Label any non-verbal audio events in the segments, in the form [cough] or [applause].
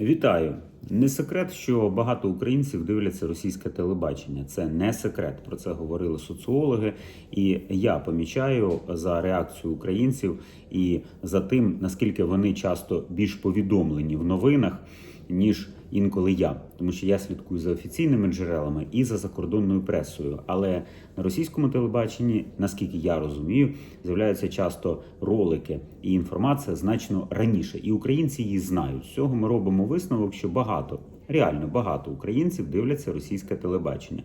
Вітаю! Не секрет, що багато українців дивляться російське телебачення. Це не секрет. Про це говорили соціологи. І я помічаю за реакцію українців і за тим, наскільки вони часто більш повідомлені в новинах, ніж інколи я, тому що я слідкую за офіційними джерелами і за закордонною пресою. Але на російському телебаченні, наскільки я розумію, з'являються часто ролики і інформація значно раніше. І українці її знають. З цього ми робимо висновок, що багато, реально багато українців дивляться російське телебачення.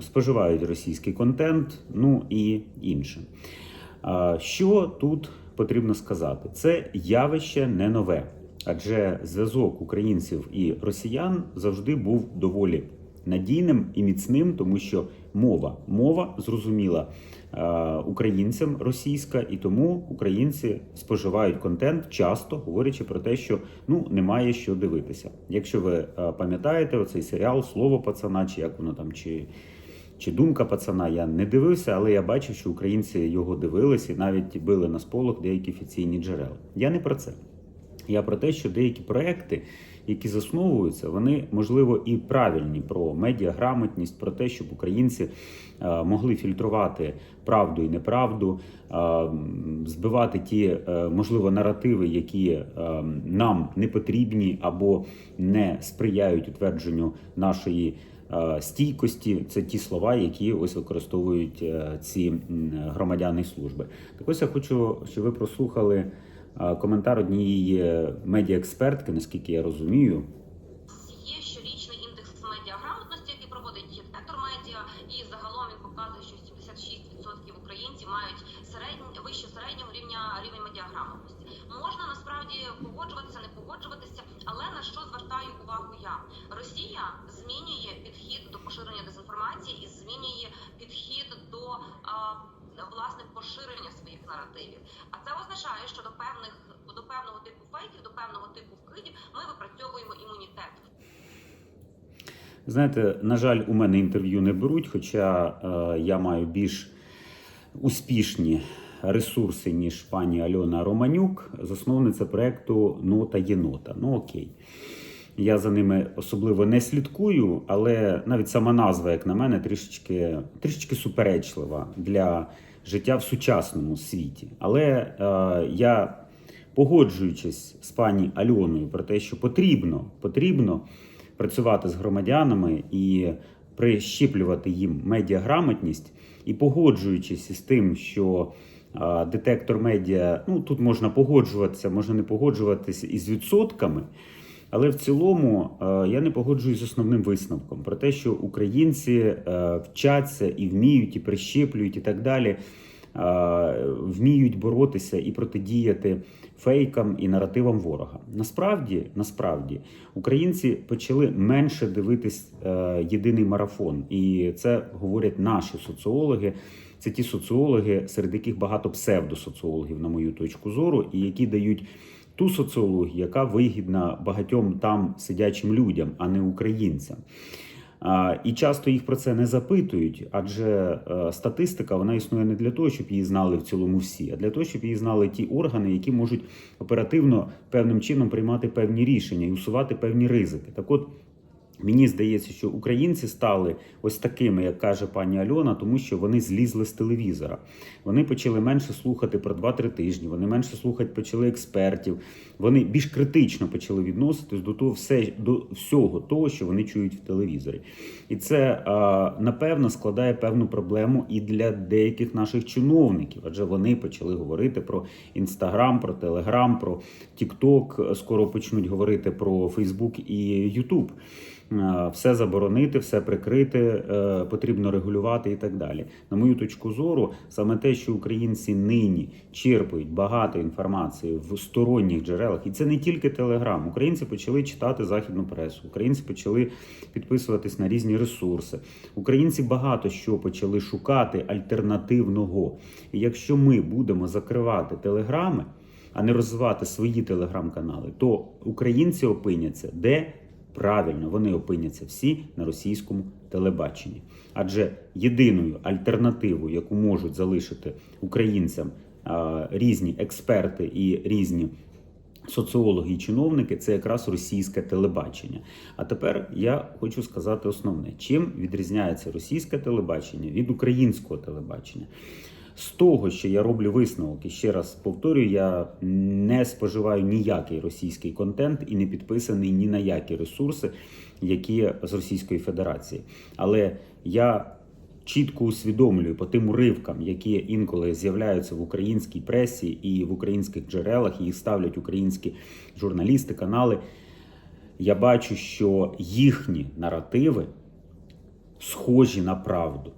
Споживають російський контент, ну і інше. Що тут потрібно сказати? Це явище не нове, адже зв'язок українців і росіян завжди був доволі надійним і міцним, тому що мова мова зрозуміла е, українцям російська, і тому українці споживають контент часто говорячи про те, що ну немає що дивитися. Якщо ви е, пам'ятаєте оцей серіал Слово пацана, чи як воно там чи. Чи думка пацана я не дивився, але я бачив, що українці його дивилися і навіть били на сполох деякі офіційні джерела. Я не про це. Я про те, що деякі проекти, які засновуються, вони можливо і правильні про медіаграмотність, про те, щоб українці е, могли фільтрувати правду і неправду, е, збивати ті е, можливо наративи, які нам не потрібні або не сприяють утвердженню нашої. Стійкості це ті слова, які ось використовують ці громадяни служби. Так ось я хочу, щоб ви прослухали коментар однієї медіаекспертки, наскільки я розумію. Є щорічний індекс медіаграмотності, який проводить детектор медіа, і загалом він показує, що 76% українців мають середнь, вище середнього рівня рівень медіаграмотності. Можна насправді погоджуватися, не погоджуватися, але на що звертаю увагу я? Росія змінює підхід до поширення дезінформації і змінює підхід до а, власне поширення своїх наративів. А це означає, що до певних до певного типу фейків, до певного типу вкидів ми випрацьовуємо імунітет. Знаєте, на жаль, у мене інтерв'ю не беруть, хоча е, я маю більш успішні ресурси, ніж пані Альона Романюк, засновниця проекту Нота Єнота. Ну окей. Я за ними особливо не слідкую, але навіть сама назва, як на мене, трішечки, трішечки суперечлива для життя в сучасному світі. Але е, я, погоджуючись з пані Альоною про те, що потрібно, потрібно працювати з громадянами і прищіплювати їм медіаграмотність, і погоджуючись із тим, що е, детектор медіа, ну тут можна погоджуватися, можна не погоджуватися із відсотками. Але в цілому е, я не погоджуюсь з основним висновком про те, що українці е, вчаться і вміють, і прищеплюють, і так далі, е, вміють боротися і протидіяти фейкам і наративам ворога. Насправді, насправді, українці почали менше дивитись єдиний марафон, і це говорять наші соціологи. Це ті соціологи, серед яких багато псевдосоціологів, на мою точку зору, і які дають ту соціологію, яка вигідна багатьом там сидячим людям, а не українцям. І часто їх про це не запитують, адже е, статистика вона існує не для того, щоб її знали в цілому всі, а для того, щоб її знали ті органи, які можуть оперативно певним чином приймати певні рішення і усувати певні ризики. Так от. Мені здається, що українці стали ось такими, як каже пані Альона, тому що вони злізли з телевізора. Вони почали менше слухати про 2-3 тижні. Вони менше слухати почали експертів. Вони більш критично почали відноситись до того, все до всього того, що вони чують в телевізорі. І це напевно складає певну проблему і для деяких наших чиновників, адже вони почали говорити про інстаграм, про телеграм, про Тікток. Скоро почнуть говорити про Фейсбук і Ютуб. Е, Все заборонити, все прикрити, е, потрібно регулювати і так далі. На мою точку зору, саме те, що українці нині черпають багато інформації в сторонніх джерелах, і це не тільки Телеграм. Українці почали читати західну пресу, українці почали підписуватись на різні ресурси. Українці багато що почали шукати альтернативного. І якщо ми будемо закривати телеграми, а не розвивати свої телеграм-канали, то українці опиняться де правильно вони опиняться всі на російському телебаченні. Адже єдиною альтернативою, яку можуть залишити українцям різні експерти і різні соціологи і чиновники це якраз російське телебачення. А тепер я хочу сказати основне: чим відрізняється російське телебачення від українського телебачення? З того, що я роблю висновок, і ще раз повторюю, я не споживаю ніякий російський контент і не підписаний ні на які ресурси, які з Російської Федерації. Але я чітко усвідомлюю по тим уривкам, які інколи з'являються в українській пресі і в українських джерелах, їх ставлять українські журналісти, канали. Я бачу, що їхні наративи схожі на правду.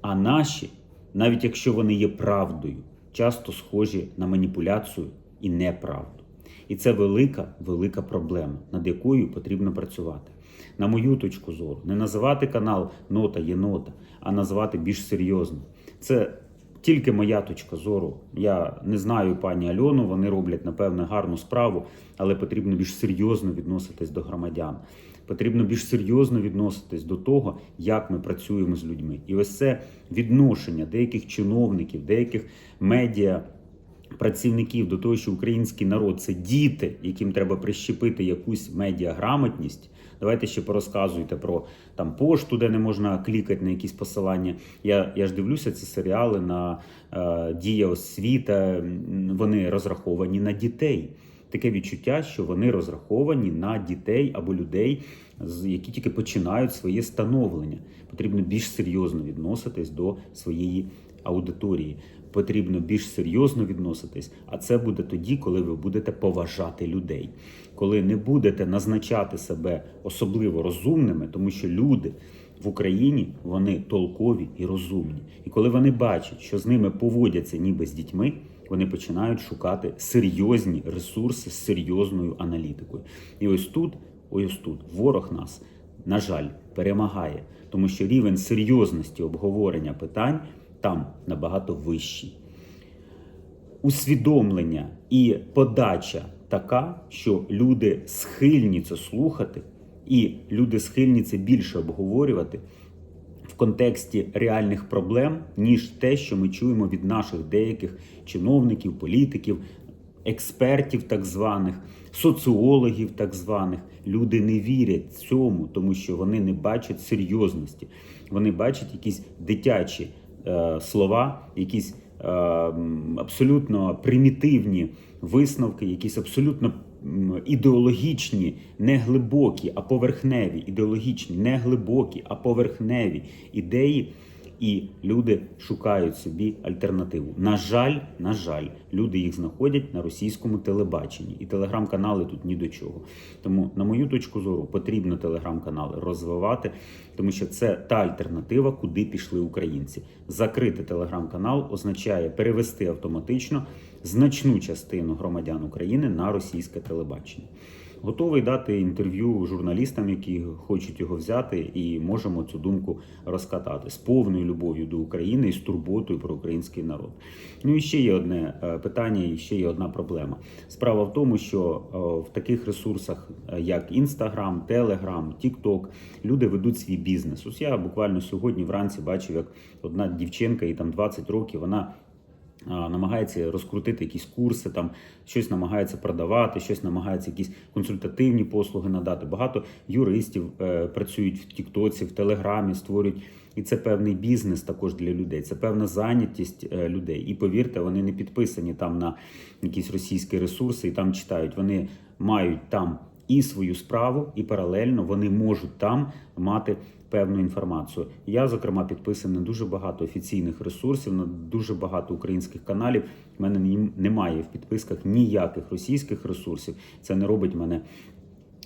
А наші, навіть якщо вони є правдою, часто схожі на маніпуляцію і неправду. І це велика, велика проблема, над якою потрібно працювати. На мою точку зору, не називати канал Нота є нота, а називати більш серйозно. Це тільки моя точка зору. Я не знаю пані Альону, вони роблять, напевне, гарну справу, але потрібно більш серйозно відноситись до громадян. Потрібно більш серйозно відноситись до того, як ми працюємо з людьми. І ось це відношення деяких чиновників, деяких медіа. Працівників до того, що український народ це діти, яким треба прищепити якусь медіаграмотність. Давайте ще порозказуйте про там пошту, де не можна клікати на якісь посилання. Я, я ж дивлюся ці серіали на е, дія освіта. Вони розраховані на дітей. Таке відчуття, що вони розраховані на дітей або людей, які тільки починають своє становлення. Потрібно більш серйозно відноситись до своєї аудиторії. Потрібно більш серйозно відноситись, а це буде тоді, коли ви будете поважати людей, коли не будете назначати себе особливо розумними, тому що люди в Україні вони толкові і розумні. І коли вони бачать, що з ними поводяться ніби з дітьми, вони починають шукати серйозні ресурси з серйозною аналітикою. І ось тут, ось тут, ворог нас, на жаль, перемагає, тому що рівень серйозності обговорення питань там набагато вищий. Усвідомлення і подача така, що люди схильні це слухати, і люди схильні це більше обговорювати в контексті реальних проблем, ніж те, що ми чуємо від наших деяких чиновників, політиків, експертів, так званих, соціологів, так званих. Люди не вірять цьому, тому що вони не бачать серйозності. Вони бачать якісь дитячі слова, якісь е, абсолютно примітивні висновки, якісь абсолютно ідеологічні, не глибокі, а поверхневі, ідеологічні, не глибокі, а поверхневі ідеї. І люди шукають собі альтернативу. На жаль, на жаль, люди їх знаходять на російському телебаченні, і телеграм-канали тут ні до чого. Тому, на мою точку зору, потрібно телеграм-канали розвивати, тому що це та альтернатива, куди пішли українці. Закрити телеграм-канал означає перевести автоматично значну частину громадян України на російське телебачення. Готовий дати інтерв'ю журналістам, які хочуть його взяти, і можемо цю думку розкатати з повною любов'ю до України і з турботою про український народ. Ну і ще є одне е, питання, і ще є одна проблема. Справа в тому, що е, в таких ресурсах, е, як Інстаграм, Телеграм, Тікток, люди ведуть свій бізнес. Ось я буквально сьогодні вранці бачив, як одна дівчинка, їй там 20 років, вона намагається розкрутити якісь курси, там щось намагається продавати, щось намагається якісь консультативні послуги надати. Багато юристів е, працюють в Тіктоці, в Телеграмі, створюють. І це певний бізнес також для людей, це певна зайнятість е, людей. І повірте, вони не підписані там на якісь російські ресурси і там читають. Вони мають там і свою справу, і паралельно вони можуть там мати певну інформацію. Я, зокрема, підписаний на дуже багато офіційних ресурсів, на дуже багато українських каналів. У мене немає в підписках ніяких російських ресурсів. Це не робить мене.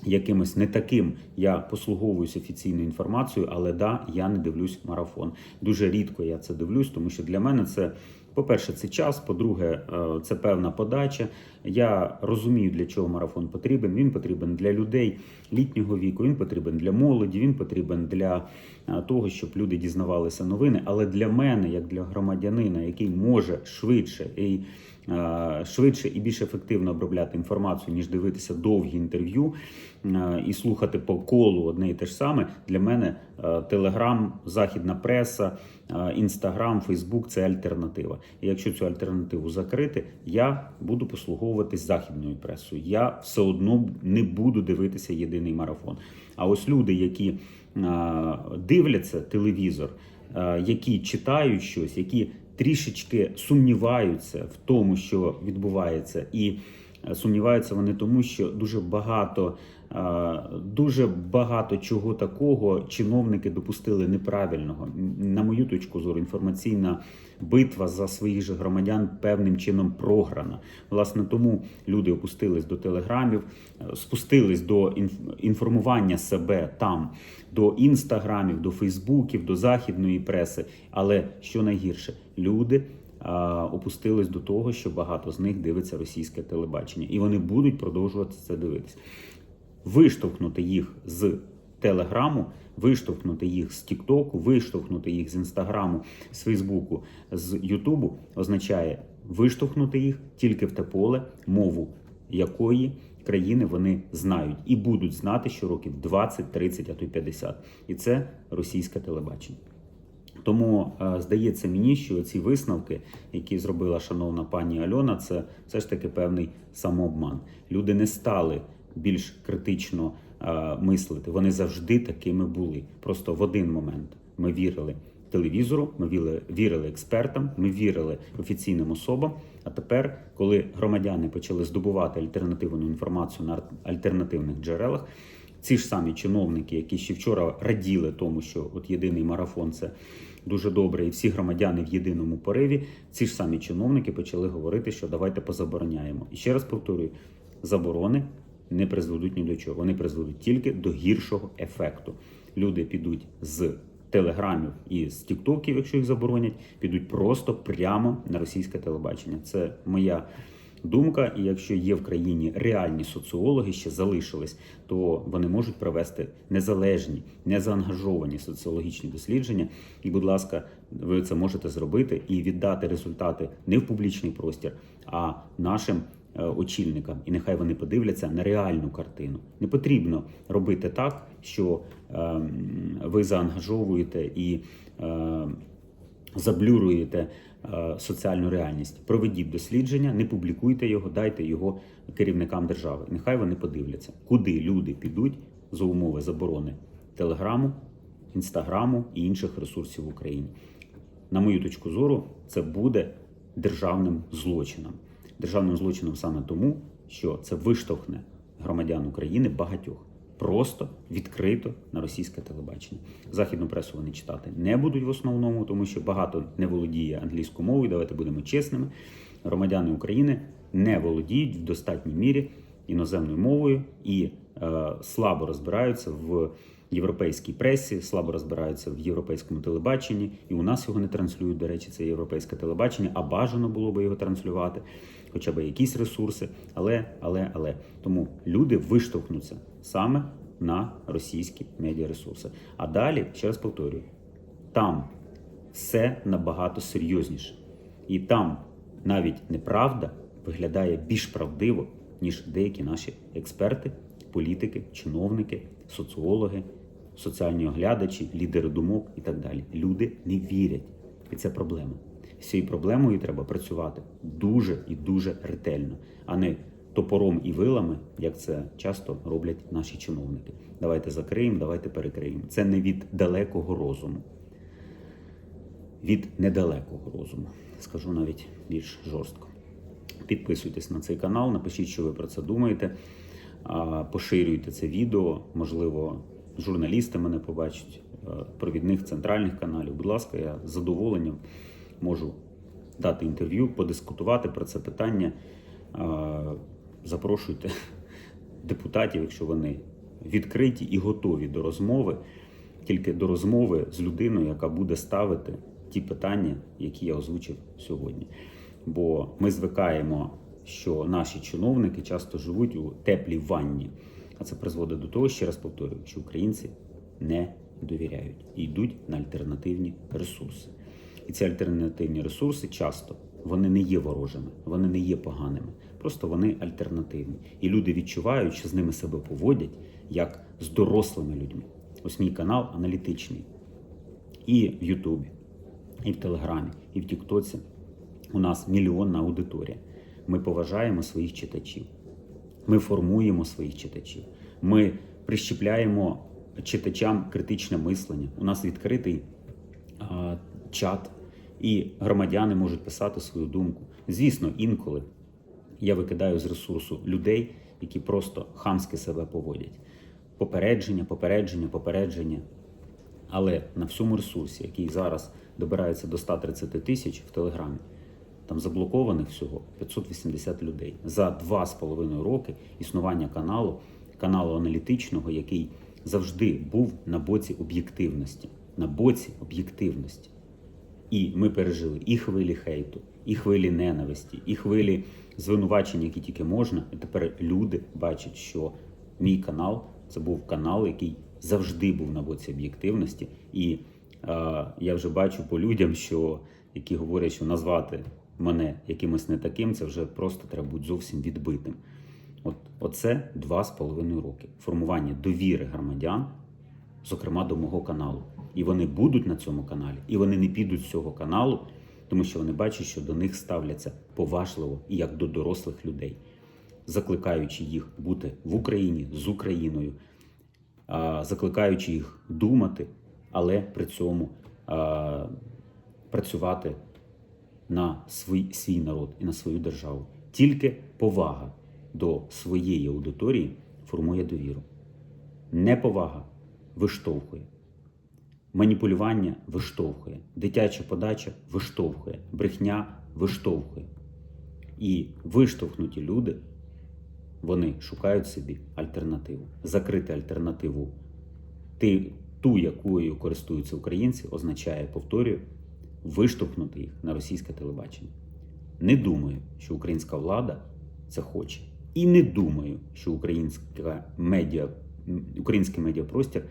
Якимось не таким я послуговуюсь офіційною інформацією, але да, я не дивлюсь марафон. Дуже рідко я це дивлюсь, тому що для мене це, по-перше, це час, по-друге, е, це певна подача. Я розумію, для чого марафон потрібен. Він потрібен для людей літнього віку, він потрібен для молоді, він потрібен для е, того, щоб люди дізнавалися новини. Але для мене, як для громадянина, який може швидше і швидше і більш ефективно обробляти інформацію, ніж дивитися довгі інтерв'ю е, і слухати по колу одне і те ж саме. Для мене е, Телеграм, Західна преса, е, Інстаграм, Фейсбук це альтернатива. І якщо цю альтернативу закрити, я буду послуговуватись західною пресою. Я все одно не буду дивитися єдиний марафон. А ось люди, які дивляться телевізор, які читають щось, які трішечки сумніваються в тому, що відбувається, і е, сумніваються вони тому, що дуже багато. Дуже багато чого такого чиновники допустили неправильного. На мою точку зору, інформаційна битва за своїх же громадян певним чином програна. Власне, тому люди опустились до телеграмів, е, спустились до інф- інформування себе там, до інстаграмів, до фейсбуків, до західної преси. Але що найгірше, люди опустились до того, що багато з них дивиться російське телебачення, і вони будуть продовжувати це дивитися. Виштовхнути їх з Телеграму, виштовхнути їх з Тіктоку, виштовхнути їх з Інстаграму, з Фейсбуку, з Ютубу означає виштовхнути їх тільки в те поле, мову якої країни вони знають і будуть знати що років 20, 30, а то й 50. І це російське телебачення. Тому е, здається мені, що ці висновки, які зробила шановна пані Альона, це все ж таки певний самообман. Люди не стали більш критично е, мислити. Вони завжди такими були. Просто в один момент ми вірили телевізору, ми вірили, вірили експертам, ми вірили офіційним особам. А тепер, коли громадяни почали здобувати альтернативну інформацію на альтернативних джерелах, ці ж самі чиновники, які ще вчора раділи тому, що от єдиний марафон це дуже добре, і всі громадяни в єдиному пориві, ці ж самі чиновники почали говорити, що давайте позабороняємо. І ще раз повторюю: заборони не призведуть ні до чого. Вони призведуть тільки до гіршого ефекту. Люди підуть з телеграмів і з тіктоків, якщо їх заборонять, підуть просто прямо на російське телебачення. Це моя думка. І якщо є в країні реальні соціологи, ще залишились, то вони можуть провести незалежні, незаангажовані соціологічні дослідження. І, будь ласка, ви це можете зробити і віддати результати не в публічний простір, а нашим. Е, Очільникам, і нехай вони подивляться на реальну картину. Не потрібно робити так, що ем, ви заангажовуєте і е, заблюруєте е, соціальну реальність. Проведіть дослідження, не публікуйте його, дайте його керівникам держави. Нехай вони подивляться, куди люди підуть за умови заборони телеграму, інстаграму і інших ресурсів в Україні. На мою точку зору, це буде державним злочином. Державним злочином саме тому, що це виштовхне громадян України багатьох просто відкрито на російське телебачення. Західну пресу вони читати не будуть в основному, тому що багато не володіє англійською мовою. Давайте будемо чесними. Громадяни України не володіють в достатній мірі іноземною мовою і е, слабо розбираються в європейській пресі, слабо розбираються в європейському телебаченні. І у нас його не транслюють. До речі, це європейське телебачення, а бажано було би його транслювати, хоча б якісь ресурси. Але, але, але тому люди виштовхнуться саме на російські медіаресурси. А далі, ще раз повторюю, там все набагато серйозніше. І там навіть неправда виглядає більш правдиво, ніж деякі наші експерти, політики, чиновники, соціологи, соціальні оглядачі, лідери думок і так далі. Люди не вірять. І це проблема. З цією проблемою треба працювати дуже і дуже ретельно, а не топором і вилами, як це часто роблять наші чиновники. Давайте закриємо, давайте перекриємо. Це не від далекого розуму від недалекого розуму. Скажу навіть більш жорстко. Підписуйтесь на цей канал, напишіть, що ви про це думаєте. Поширюйте це відео. Можливо, журналісти мене побачать, е, провідних центральних каналів. Будь ласка, я з задоволенням можу дати інтерв'ю, подискутувати про це питання. Запрошуйте [laughs] депутатів, якщо вони відкриті і готові до розмови, тільки до розмови з людиною, яка буде ставити ті питання, які я озвучив сьогодні. Бо ми звикаємо, що наші чиновники часто живуть у теплій ванні, а це призводить до того, ще раз повторюю, що українці не довіряють і йдуть на альтернативні ресурси. І ці альтернативні ресурси часто вони не є ворожими, вони не є поганими, просто вони альтернативні. І люди відчувають, що з ними себе поводять як з дорослими людьми. Ось мій канал аналітичний. І в Ютубі, і в Телеграмі, і в Тіктоці у нас мільйонна аудиторія. Ми поважаємо своїх читачів. Ми формуємо своїх читачів. Ми прищепляємо читачам критичне мислення. У нас відкритий а, чат, і громадяни можуть писати свою думку. Звісно, інколи я викидаю з ресурсу людей, які просто хамськи себе поводять. Попередження, попередження, попередження. Але на всьому ресурсі, який зараз добирається до 130 тисяч в Телеграмі, там заблокованих всього 580 людей за два з половиною роки існування каналу, каналу аналітичного, який завжди був на боці об'єктивності. На боці об'єктивності. І ми пережили і хвилі хейту, і хвилі ненависті, і хвилі звинувачень, які тільки можна. І тепер люди бачать, що мій канал це був канал, який завжди був на боці об'єктивності. І е, я вже бачу по людям, що які говорять, що назвати мене якимось не таким, це вже просто треба бути зовсім відбитим. От оце два з половиною роки формування довіри громадян зокрема до мого каналу. І вони будуть на цьому каналі, і вони не підуть з цього каналу, тому що вони бачать, що до них ставляться поважливо і як до дорослих людей, закликаючи їх бути в Україні з Україною, закликаючи їх думати, але при цьому працювати на свій, свій народ і на свою державу. Тільки повага до своєї аудиторії формує довіру. Неповага виштовхує. Маніпулювання виштовхує, дитяча подача виштовхує, брехня виштовхує. І виштовхнуті люди вони шукають собі альтернативу. Закрити альтернативу ти, ту, якою користуються українці, означає, повторюю, виштовхнути їх на російське телебачення. Не думаю, що українська влада це хоче. І не думаю, що українська медіа, український медіапростір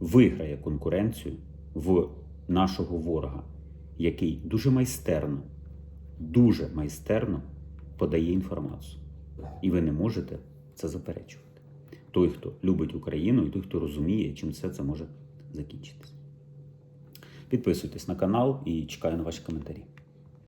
виграє конкуренцію в нашого ворога, який дуже майстерно, дуже майстерно подає інформацію. І ви не можете це заперечувати. Той, хто любить Україну, і той, хто розуміє, чим все це може закінчитися. Підписуйтесь на канал і чекаю на ваші коментарі.